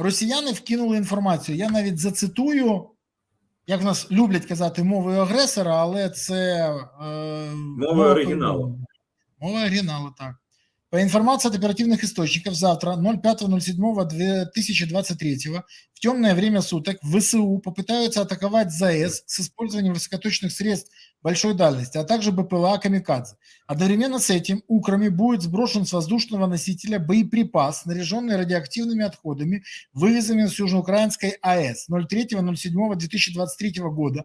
росіяни вкинули інформацію. Я навіть зацитую, як в нас люблять казати мовою агресора, але це е, мова оригіналу. Мова оригиналу, так. По информации от оперативных источников, завтра 05.07.2023 в темное время суток ВСУ попытаются атаковать ЗАЭС с использованием высокоточных средств большой дальности, а также БПЛА «Камикадзе». Одновременно с этим украми будет сброшен с воздушного носителя боеприпас, снаряженный радиоактивными отходами, вывезенными с Южноукраинской АЭС 03.07.2023 года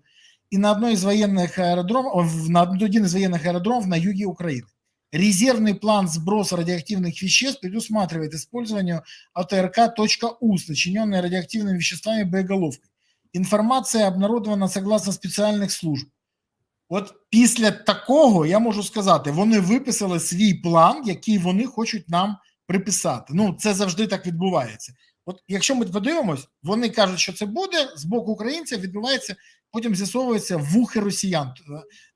и на одной из военных аэродромов, на один из военных аэродромов на юге Украины. Резервный план сброса радиоактивных веществ предусматривает использование АТРК.У, сочиненной радиоактивными веществами боеголовкой. Інформація обнародована согласно спеціальних служб. От після такого я можу сказати, вони виписали свій план, який вони хочуть нам приписати. Ну, це завжди так відбувається. От якщо ми подивимось, вони кажуть, що це буде з боку українців, відбувається, потім з'ясовується вухи росіян.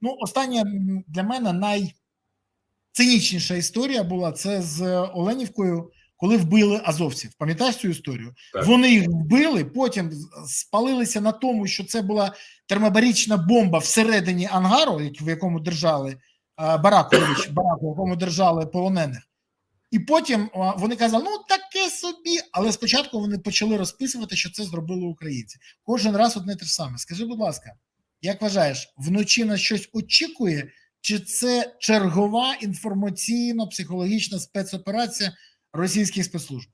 Ну, останнє м, для мене най цинічніша історія була це з Оленівкою, коли вбили азовців. Пам'ятаєш цю історію? Так. Вони їх вбили, потім спалилися на тому, що це була термобарічна бомба всередині ангару, в якому держали а, барак, вибач, барак, в якому держали полонених. І потім вони казали, ну таке собі. Але спочатку вони почали розписувати, що це зробили українці. Кожен раз одне те ж саме. Скажи, будь ласка, як вважаєш, вночі нас щось очікує, чи це чергова інформаційно-психологічна спецоперація російських спецслужб?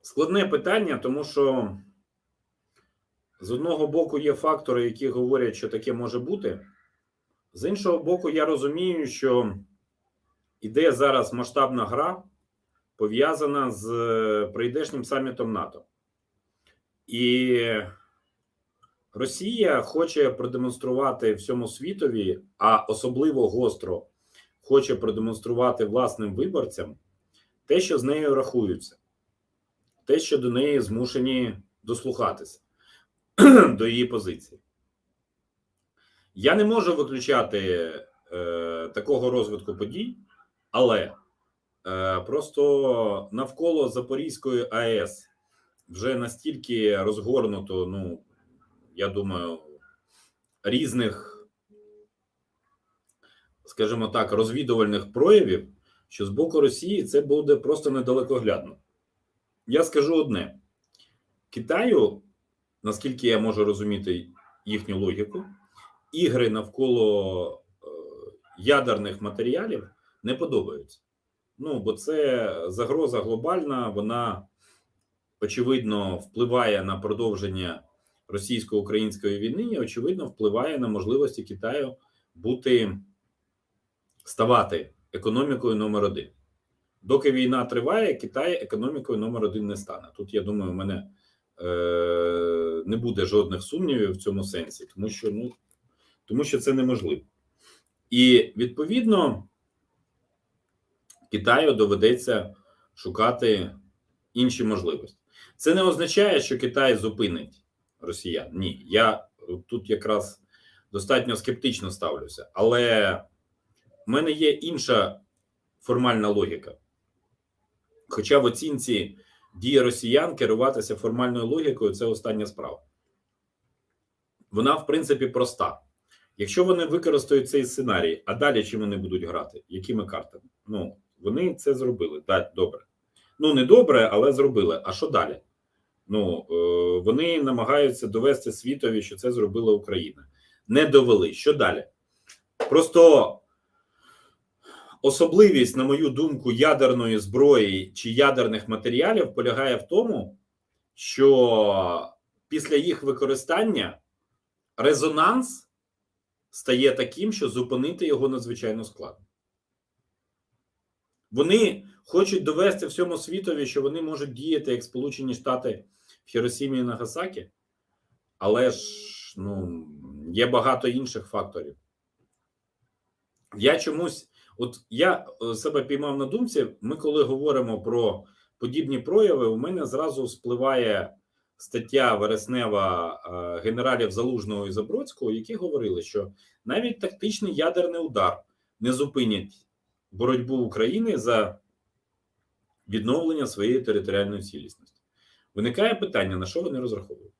Складне питання, тому що з одного боку є фактори, які говорять, що таке може бути. З іншого боку, я розумію, що іде зараз масштабна гра, пов'язана з е, прийдешнім самітом НАТО. І Росія хоче продемонструвати всьому світові, а особливо гостро хоче продемонструвати власним виборцям те, що з нею рахуються те, що до неї змушені дослухатися до її позиції. Я не можу виключати е, такого розвитку подій, але е, просто навколо Запорізької АЕС вже настільки розгорнуто, ну, я думаю, різних, скажімо так, розвідувальних проявів, що з боку Росії це буде просто недалекоглядно. Я скажу одне: Китаю, наскільки я можу розуміти їхню логіку, ігри навколо е, ядерних матеріалів не подобаються. Ну, бо це загроза глобальна, вона очевидно впливає на продовження російсько-української війни і очевидно впливає на можливості Китаю бути ставати економікою номер один. Доки війна триває, Китай економікою номер один не стане. Тут я думаю, у мене е, не буде жодних сумнівів в цьому сенсі, тому що ну тому що це неможливо. І відповідно Китаю доведеться шукати інші можливості. Це не означає, що Китай зупинить росіян. Ні, я тут якраз достатньо скептично ставлюся, але в мене є інша формальна логіка. Хоча в оцінці дії росіян керуватися формальною логікою це остання справа. Вона, в принципі, проста. Якщо вони використають цей сценарій, а далі чим вони будуть грати? Якими картами? Ну, вони це зробили. Так, добре. Ну, не добре, але зробили. А що далі? Ну, е, вони намагаються довести світові, що це зробила Україна. Не довели. Що далі? Просто особливість, на мою думку, ядерної зброї чи ядерних матеріалів полягає в тому, що після їх використання резонанс стає таким, що зупинити його надзвичайно складно. Вони хочуть довести всьому світові, що вони можуть діяти як Сполучені Штати в Хіросімі і Нагасакі, але ж ну, є багато інших факторів. Я чомусь, от я е, себе піймав на думці, ми коли говоримо про подібні прояви, у мене зразу спливає стаття вереснева е, генералів Залужного і Забродського, які говорили, що навіть тактичний ядерний удар не зупинять боротьбу України за відновлення своєї територіальної цілісності. Виникає питання, на що вони розраховують?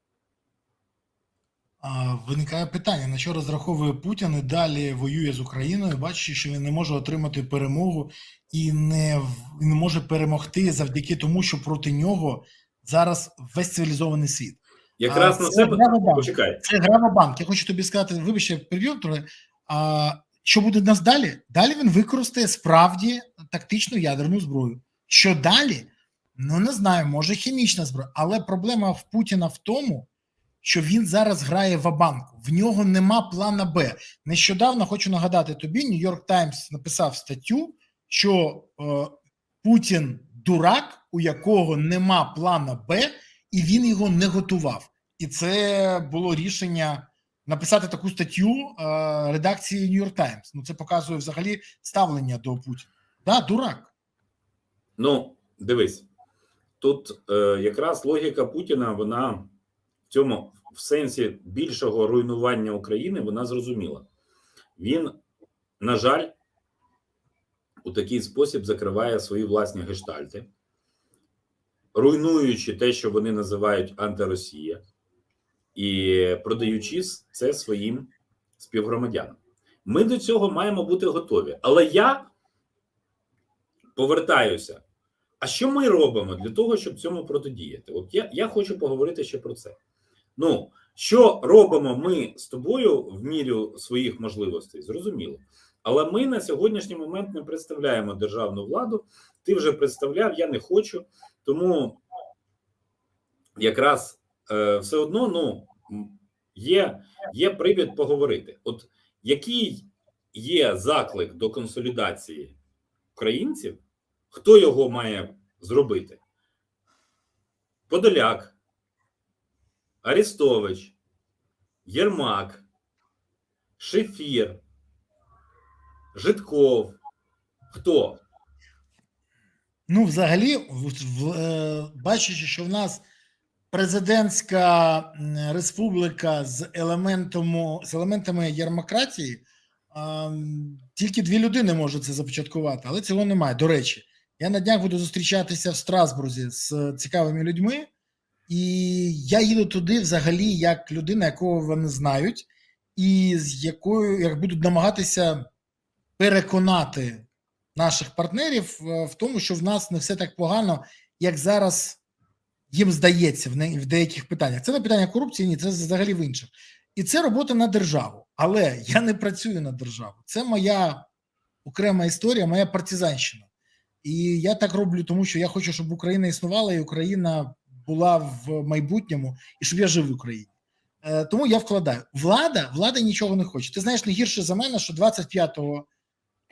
Виникає питання, на що розраховує Путін і далі воює з Україною, бачачи, що він не може отримати перемогу і не, не може перемогти завдяки тому, що проти нього зараз весь цивілізований світ. Якраз А, на це себе гра в банк. почекай. Це гра в банк. Я хочу тобі сказати, вибачте, переб'ю трохи. А що буде в нас далі? Далі він використає справді тактичну ядерну зброю. Що далі? Ну не знаю, може хімічна зброя, але проблема в Путіна в тому, що він зараз грає в банку. В нього нема плана Б. Нещодавно хочу нагадати тобі, Нью-Йорк Таймс написав статтю, що е, Путін дурак, у якого нема плана Б, і він його не готував. І це було рішення написати таку статтю е, редакції York Times. Ну це показує взагалі ставлення до Путіна. Да, дурак. Ну, дивись, тут е, якраз логіка Путіна, вона цьому в сенсі більшого руйнування України, вона зрозуміла. Він, на жаль, у такий спосіб закриває свої власні гештальти, руйнуючи те, що вони називають антиросія, і продаючи це своїм співгромадянам. Ми до цього маємо бути готові. Але я повертаюся. А що ми робимо для того, щоб цьому протидіяти? От я, я хочу поговорити ще про це. Ну, що робимо ми з тобою в мірі своїх можливостей? Зрозуміло. Але ми на сьогоднішній момент не представляємо державну владу. Ти вже представляв, я не хочу. Тому якраз е, все одно ну, є, є привід поговорити. От який є заклик до консолідації українців, хто його має зробити? Подоляк, Арестович, Єрмак, Шефір, Житков. Хто? Ну, взагалі, в, е, бачачи, що в нас президентська республіка з з елементами єрмократії, а, тільки дві людини можуть це започаткувати, але цього немає. До речі, я на днях буду зустрічатися в Страсбурзі з цікавими людьми, і я їду туди взагалі як людина, якого вони знають, і з якою як будуть намагатися переконати наших партнерів е, в тому, що в нас не все так погано, як зараз їм здається в, в деяких питаннях. Це не питання корупції, ні, це взагалі в інших. І це робота на державу. Але я не працюю на державу. Це моя окрема історія, моя партизанщина. І я так роблю, тому що я хочу, щоб Україна існувала, і Україна була в майбутньому, і щоб я жив в Україні. Е, Тому я вкладаю. Влада, влада нічого не хоче. Ти знаєш не гірше за мене, що 25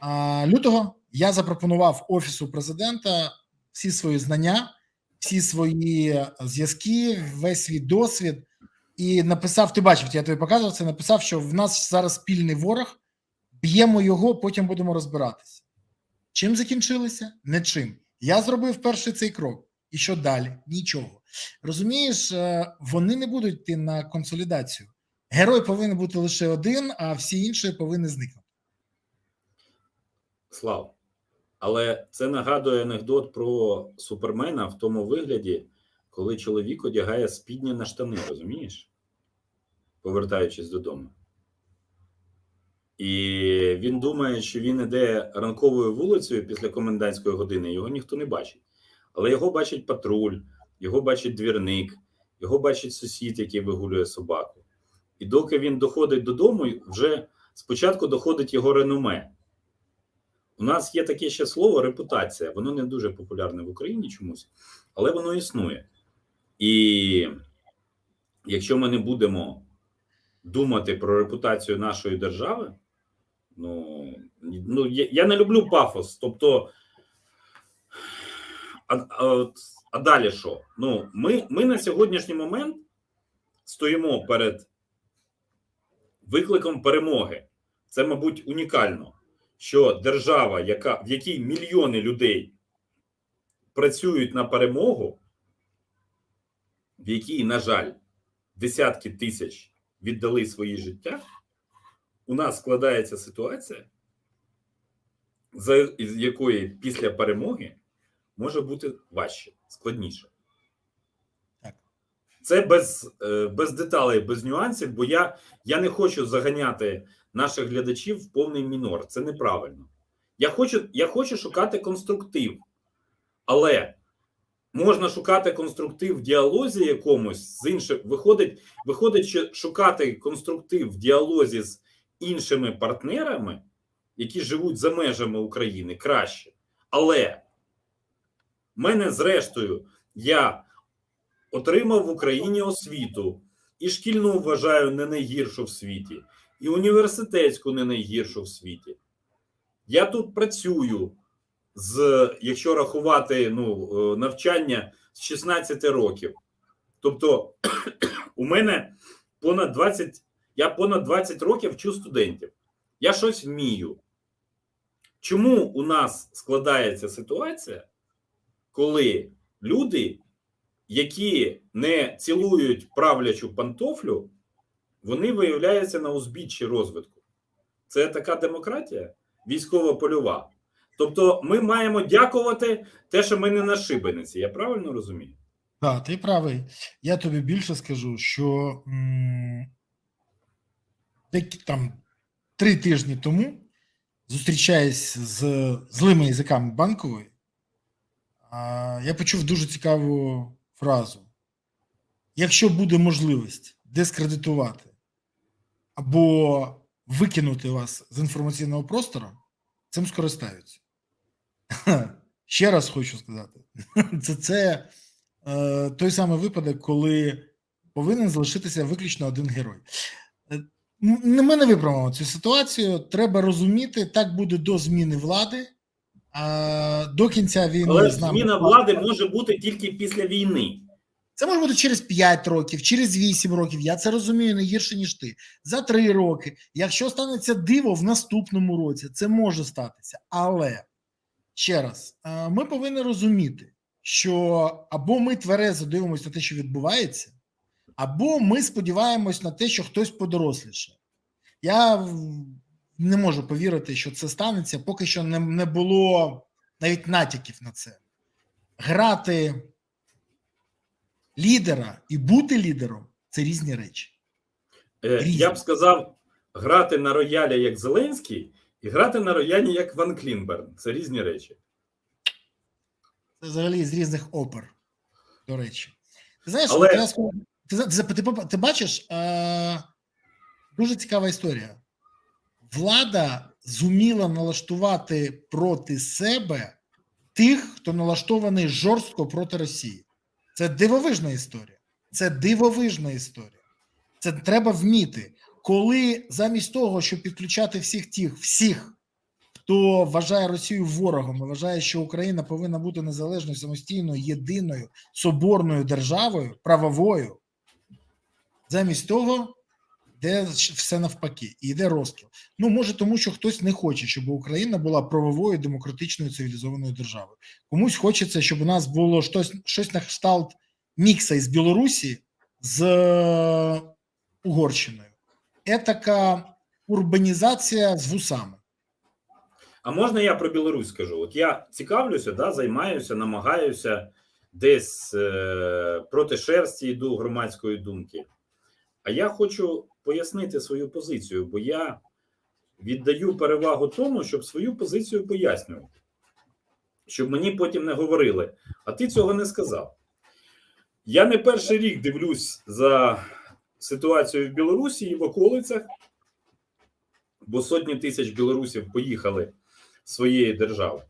а, лютого я запропонував офісу президента всі свої знання, всі свої зв'язки, весь свій досвід, і написав: ти бачив, я тобі показував це. Написав, що в нас зараз спільний ворог, б'ємо його, потім будемо розбиратися. Чим закінчилося? Не чим. Я зробив перший цей крок. І що далі? Нічого. Розумієш, е, вони не будуть йти на консолідацію. Герой повинен бути лише один, а всі інші повинні зникнути. Слав. Але це нагадує анекдот про супермена в тому вигляді, коли чоловік одягає спідні на штани, розумієш? Повертаючись додому. І він думає, що він іде ранковою вулицею після комендантської години, його ніхто не бачить. Але його бачить патруль, його бачить двірник, його бачить сусід, який вигулює собаку. І доки він доходить додому, вже спочатку доходить його реноме. У нас є таке ще слово репутація. Воно не дуже популярне в Україні чомусь, але воно існує. І якщо ми не будемо думати про репутацію нашої держави, ну, ну я, я не люблю пафос. Тобто, а, а, от- а далі що? Ну, ми, ми на сьогоднішній момент стоїмо перед викликом перемоги. Це, мабуть, унікально що держава, яка, в якій мільйони людей працюють на перемогу, в якій, на жаль, десятки тисяч віддали свої життя, у нас складається ситуація, за, якої після перемоги може бути важче, складніше. Так. Це без, е, без деталей, без нюансів, бо я, я не хочу заганяти наших глядачів в повний мінор. Це неправильно. Я хочу, я хочу шукати конструктив, але можна шукати конструктив в діалозі якомусь з іншим. Виходить, виходить, що шукати конструктив в діалозі з іншими партнерами, які живуть за межами України, краще. Але мене, зрештою, я отримав в Україні освіту і шкільну вважаю не найгіршу в світі, і університетську не найгіршу в світі. Я тут працюю з, якщо рахувати ну, е, навчання з 16 років. Тобто, у мене понад 20, я понад 20 років вчу студентів. Я щось вмію. Чому у нас складається ситуація, коли люди, які не цілують правлячу пантофлю, вони виявляються на узбіччі розвитку? Це така демократія військово-польова. Тобто, ми маємо дякувати те, що ми не на шибениці. Я правильно розумію? Так, ти правий. Я тобі більше скажу, що деякі там три тижні тому, зустрічаясь з злими язиками банкової, я почув дуже цікаву фразу: якщо буде можливість дискредитувати або викинути вас з інформаційного простору, цим скористаються. Ще раз хочу сказати: це, це е, той самий випадок, коли повинен залишитися виключно один герой. Е, ми не виправимо цю ситуацію. Треба розуміти, так буде до зміни влади. А до кінця війни Але з нами зміна влади може бути тільки після війни. це може бути через 5 років, через 8 років. Я це розумію не гірше, ніж ти. За 3 роки. Якщо станеться диво в наступному році, це може статися. Але ще раз, ми повинні розуміти, що або ми тверезо дивимося на те, що відбувається, або ми сподіваємось на те, що хтось подоросліше. Я не можу повірити, що це станеться, поки що не, не було навіть натяків на це. Грати лідера і бути лідером це різні речі. Е, Різні. Я б сказав, грати на роялі як Зеленський і грати на роялі як Ван Клінберн. Це різні речі. Це взагалі з різних опер, до речі. Ти знаєш, Але- ти, ти, ти, ти бачиш, е, дуже цікава історія. Влада зуміла налаштувати проти себе тих, хто налаштований жорстко проти Росії. Це дивовижна історія. Це дивовижна історія. Це треба вміти. Коли замість того, щоб підключати всіх тих, всіх, хто вважає Росію ворогом вважає, що Україна повинна бути незалежною, самостійною, єдиною соборною державою, правовою, замість того, де все навпаки, і йде розкіл. Ну, може, тому що хтось не хоче, щоб Україна була правовою, демократичною, цивілізованою державою. Комусь хочеться, щоб у нас було щось, щось на кшталт мікса із Білорусі з е, Угорщиною. Етака урбанізація з вусами. А можна я про Білорусь скажу? От я цікавлюся, да, займаюся, намагаюся десь е, проти шерсті йду громадської думки. А я хочу пояснити свою позицію, бо я віддаю перевагу тому, щоб свою позицію пояснювати. Щоб мені потім не говорили, а ти цього не сказав. Я не перший рік дивлюсь за ситуацією в Білорусі і в околицях, бо сотні тисяч білорусів поїхали з своєї держави.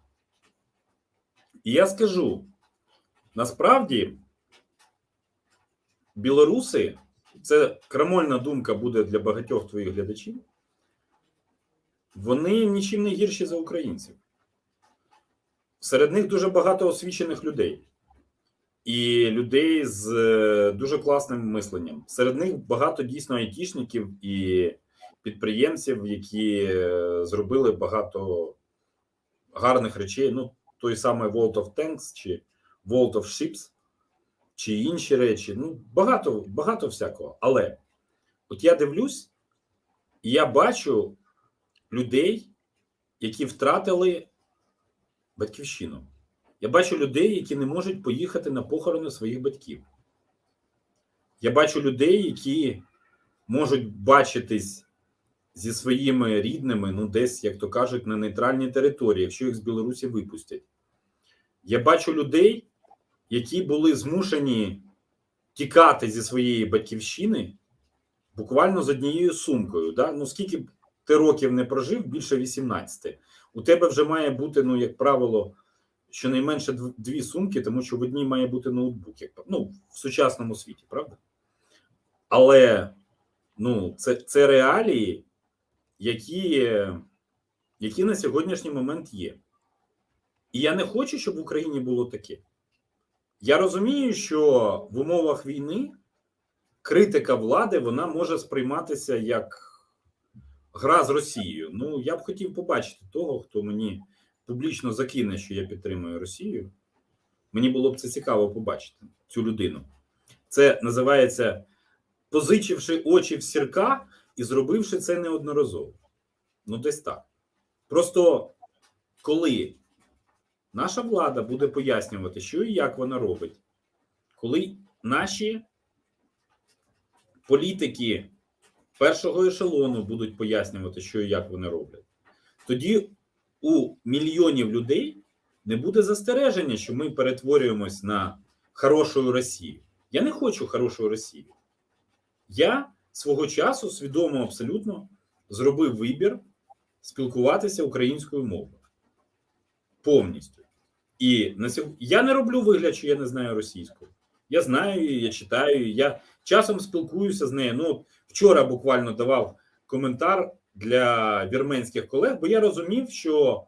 І я скажу: насправді, білоруси, це крамольна думка буде для багатьох твоїх глядачів, вони нічим не гірші за українців. Серед них дуже багато освічених людей і людей з е, дуже класним мисленням. Серед них багато дійсно айтішників і підприємців, які е, зробили багато гарних речей. Ну, той самий World of Tanks чи World of Ships, чи інші речі. Ну, багато, багато всякого. Але от я дивлюсь, і я бачу людей, які втратили батьківщину, Я бачу людей, які не можуть поїхати на похорони своїх батьків. Я бачу людей, які можуть бачитись зі своїми рідними, ну, десь, як то кажуть, на нейтральній території, якщо їх з Білорусі випустять. Я бачу людей, які були змушені тікати зі своєї батьківщини буквально з однією сумкою. Да? Ну, скільки ти років не прожив, більше 18. У тебе вже має бути, ну, як правило, щонайменше дв- дві сумки, тому що в одній має бути ноутбук, як, ну, в сучасному світі, правда? Але ну, це, це реалії, які, які на сьогоднішній момент є. І я не хочу, щоб в Україні було таке. Я розумію, що в умовах війни критика влади вона може сприйматися як гра з Росією. Ну, я б хотів побачити того, хто мені публічно закине, що я підтримую Росію. Мені було б це цікаво побачити цю людину. Це називається позичивши очі в сірка і зробивши це неодноразово. Ну, десь так. Просто коли наша влада буде пояснювати, що і як вона робить, коли наші політики першого ешелону будуть пояснювати, що і як вони роблять, тоді у мільйонів людей не буде застереження, що ми перетворюємось на хорошу Росію. Я не хочу хорошої Росії. Я свого часу свідомо абсолютно зробив вибір спілкуватися українською мовою повністю. І на сьогодні я не роблю вигляд, що я не знаю російську. Я знаю її, я читаю, її, я часом спілкуюся з нею. Ну, вчора буквально давав коментар для вірменських колег, бо я розумів, що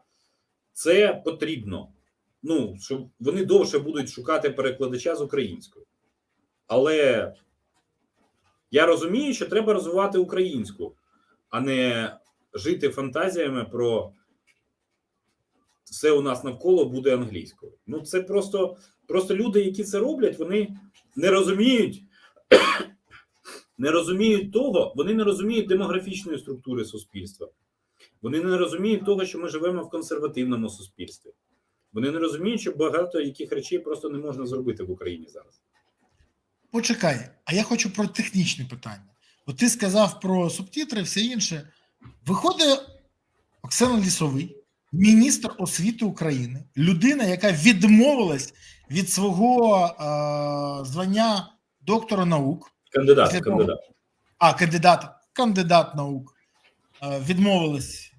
це потрібно. Ну, що вони довше будуть шукати перекладача з українською. Але я розумію, що треба розвивати українську, а не жити фантазіями про все у нас навколо буде англійською. Ну, це просто, просто люди, які це роблять, вони не розуміють, не розуміють того, вони не розуміють демографічної структури суспільства. Вони не розуміють того, що ми живемо в консервативному суспільстві. Вони не розуміють, що багато яких речей просто не можна зробити в Україні зараз. Почекай, а я хочу про технічне питання. От ти сказав про субтитри, все інше. Виходить Оксана Лісовий, міністр освіти України, людина, яка відмовилась від свого е, звання доктора наук, Кандидат, того- кандидат. а кандидат, кандидат наук, е, відмовилась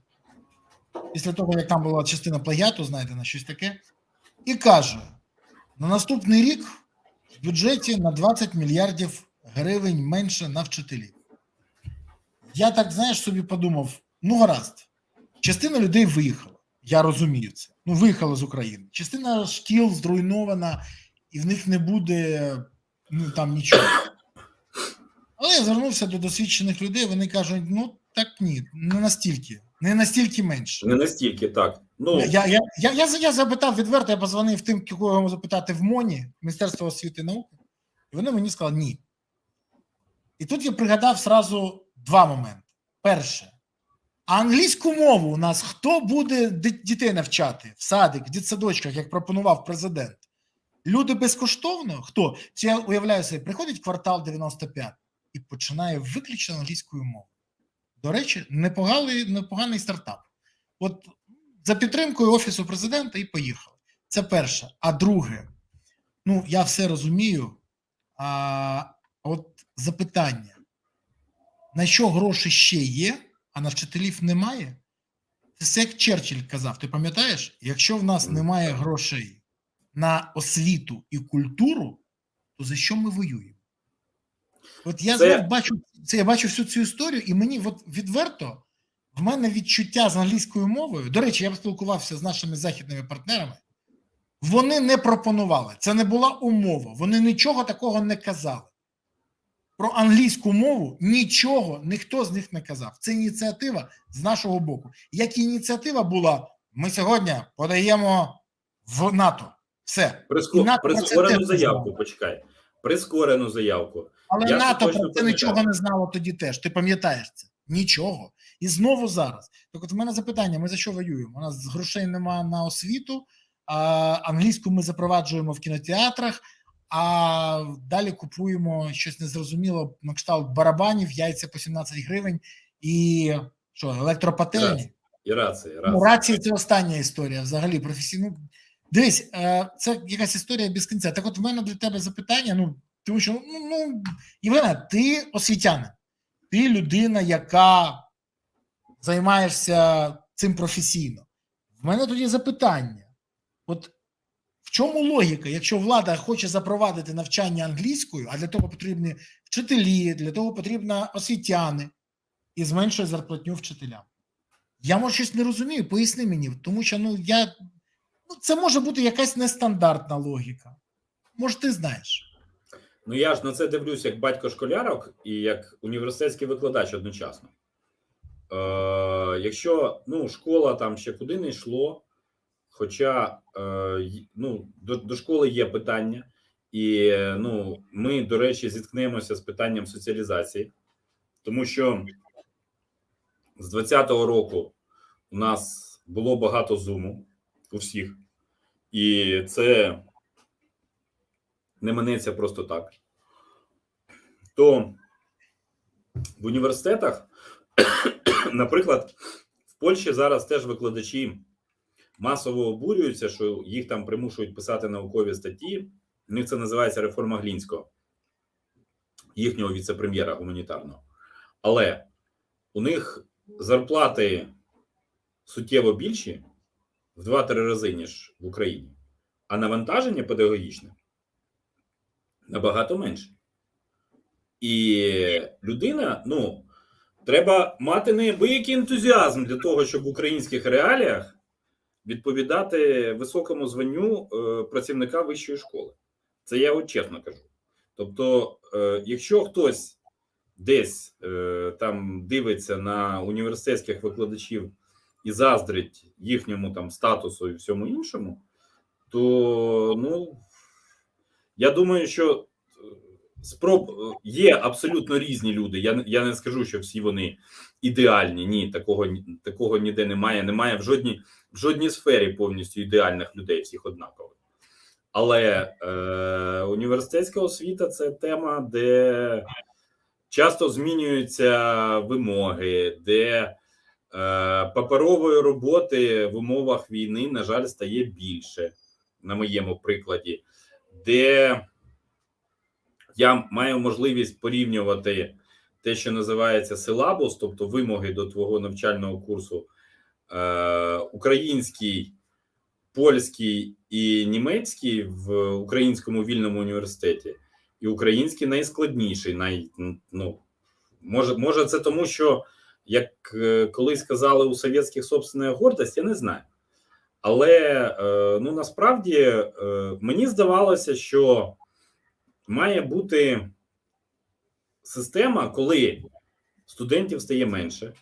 після того, як там була частина плагіату, знайдена щось таке, і каже: на наступний рік в бюджеті на 20 мільярдів гривень менше на вчителів. Я так, знаєш, собі подумав: ну, гаразд, частина людей виїхала. Я розумію це. Ну, виїхала з України. Частина шкіл зруйнована, і в них не буде ну, там нічого. Але я звернувся до досвідчених людей. Вони кажуть: ну так ні, не настільки, не настільки менше. Не настільки так. Ну, Я, я, я, я, я запитав відверто, я позвонив тим, кого я запитати в МОНі, Міністерство освіти і науки, і вони мені сказали ні. І тут я пригадав сразу два моменти. Перше, а англійську мову у нас хто буде дітей навчати в садик, в дитсадочках, як пропонував президент? Люди безкоштовно? Хто? Чи я уявляю собі, приходить квартал 95 і починає виключно англійською мовою. До речі, непоганий, непоганий стартап. От за підтримкою Офісу президента і поїхали. Це перше. А друге, ну я все розумію. А от запитання: на що гроші ще є, а на вчителів немає? Це все як Черчилль казав. Ти пам'ятаєш? Якщо в нас немає грошей на освіту і культуру, то за що ми воюємо? От я Це- знов бачу це, я бачу всю цю історію, і мені от відверто в мене відчуття з англійською мовою. До речі, я спілкувався з нашими західними партнерами. Вони не пропонували. Це не була умова. Вони нічого такого не казали. Про англійську мову нічого ніхто з них не казав. Це ініціатива з нашого боку. Як ініціатива була, ми сьогодні подаємо в НАТО. Все. приско... НАТО прискорену заявку, почекай. Прискорену заявку. Але Я НАТО про це пам'ятаю. нічого не знало тоді теж. Ти пам'ятаєш це? Нічого. І знову зараз. Так от в мене запитання: ми за що воюємо? У нас грошей немає на освіту, а, англійську ми запроваджуємо в кінотеатрах, а далі купуємо щось незрозуміло на кшталт барабанів, яйця по 17 гривень і що, електропательні. І рації, Ну, рації. рації це остання історія взагалі професійно. Дивись, е, це якась історія без кінця. Так от в мене для тебе запитання. Ну, тому що, ну, ну Євгена, ти освітянин, ти людина, яка займаєшся цим професійно. В мене тоді запитання: от чому логіка, якщо влада хоче запровадити навчання англійською, а для того потрібні вчителі, для того потрібно освітяни і зменшує зарплатню вчителям? Я може щось не розумію, поясни мені, тому що ну я ну це може бути якась нестандартна логіка. Може, ти знаєш. Ну я ж на це дивлюсь як батько школярок і як університетський викладач одночасно. Е, якщо ну, школа там ще куди не йшло, хоча е, ну, до, до школи є питання, і ну, ми, до речі, зіткнемося з питанням соціалізації, тому що з 20-го року у нас було багато зуму у всіх, і це не минеться просто так. То в університетах, наприклад, в Польщі зараз теж викладачі масово обурюються, що їх там примушують писати наукові статті. У них це називається реформа Глінського, їхнього віце-прем'єра гуманітарного. Але у них зарплати суттєво більші в 2-3 рази, ніж в Україні, а навантаження педагогічне набагато менше. І людина, ну, треба мати неабиякий ентузіазм для того, щоб в українських реаліях відповідати високому званню е, працівника вищої школи. Це я от чесно кажу. Тобто, е, якщо хтось десь е, там дивиться на університетських викладачів і заздрить їхньому там статусу і всьому іншому, то ну я думаю, що спроб є абсолютно різні люди. Я, я не скажу, що всі вони ідеальні. Ні, такого такого ніде немає. Немає в жодній в жодній сфері повністю ідеальних людей, всіх однакових. Але е, університетська освіта це тема, де часто змінюються вимоги, де е, паперової роботи в умовах війни, на жаль, стає більше, на моєму прикладі, де я маю можливість порівнювати те, що називається силабус, тобто вимоги до твого навчального курсу е, український, польський і німецький в українському вільному університеті, і український найскладніший. Най, ну, може, може, це тому, що як е, колись казали у совєтських собственна гордость, я не знаю. Але е, ну насправді е, мені здавалося, що має бути система, коли студентів стає менше,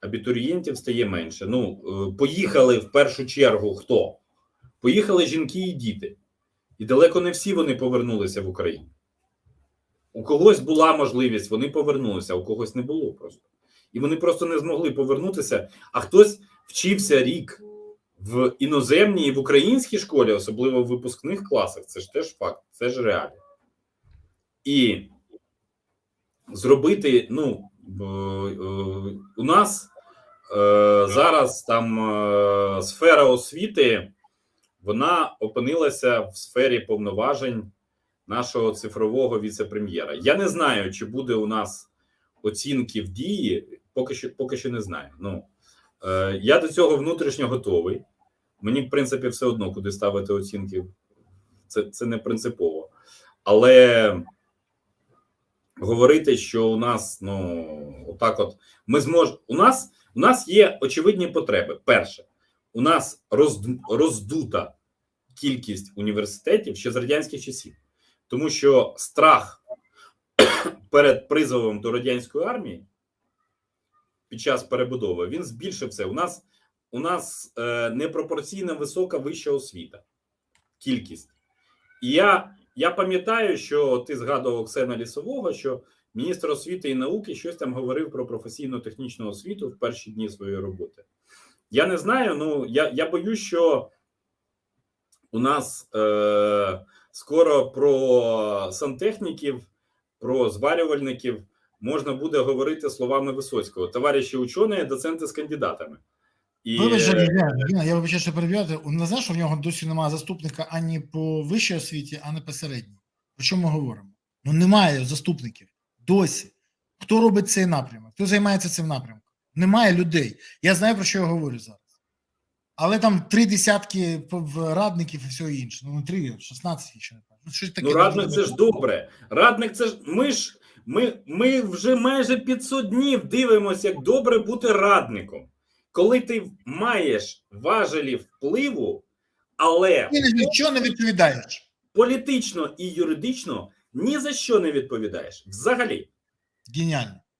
абітурієнтів стає менше. Ну, е, поїхали в першу чергу хто? Поїхали жінки і діти. І далеко не всі вони повернулися в Україну. У когось була можливість, вони повернулися, а у когось не було просто. І вони просто не змогли повернутися. А хтось вчився рік в іноземній і в українській школі, особливо в випускних класах. Це ж теж факт, це ж реалія. І зробити, ну, е, у нас е, зараз там е, сфера освіти, вона опинилася в сфері повноважень нашого цифрового віце-прем'єра. Я не знаю, чи буде у нас оцінки в дії, поки що, поки що не знаю. Ну, я до цього внутрішньо готовий. Мені, в принципі, все одно, куди ставити оцінки, це, це не принципово. Але говорити, що у нас, ну, отак от, ми зможемо. У нас, у нас є очевидні потреби. Перше, у нас роз, роздута кількість університетів ще з радянських часів, тому що страх перед призовом до радянської армії під час перебудови він збільшився. У нас у нас е, непропорційно висока вища освіта, кількість. І я, я пам'ятаю, що ти згадував Оксена Лісового, що міністр освіти і науки щось там говорив про професійно-технічну освіту в перші дні своєї роботи. Я не знаю, ну я, я боюсь, що у нас е, скоро про сантехніків, про зварювальників можна буде говорити словами Висоцького. Товариші учені, доценти з кандидатами. І, Вибач, е, Ліна, Ліна, я вибачаю, що перебивати. Не знаєш, що в нього досі немає заступника ані по вищій освіті, ані по середній. Про що ми говоримо? Ну немає заступників. Досі. Хто робить цей напрямок? Хто займається цим напрямком? Немає людей. Я знаю, про що я говорю зараз. Але там три десятки радників і все інше. Ну, не три, 16 ще не пам'ятаю. Ну, щось таке. Ну, радник це ж добре. Радник це ж ми ж ми, ми вже майже 500 днів дивимося, як добре бути радником. Коли ти маєш важелі впливу, але Ти ні за що не відповідаєш. політично і юридично ні за що не відповідаєш. Взагалі. Геніально.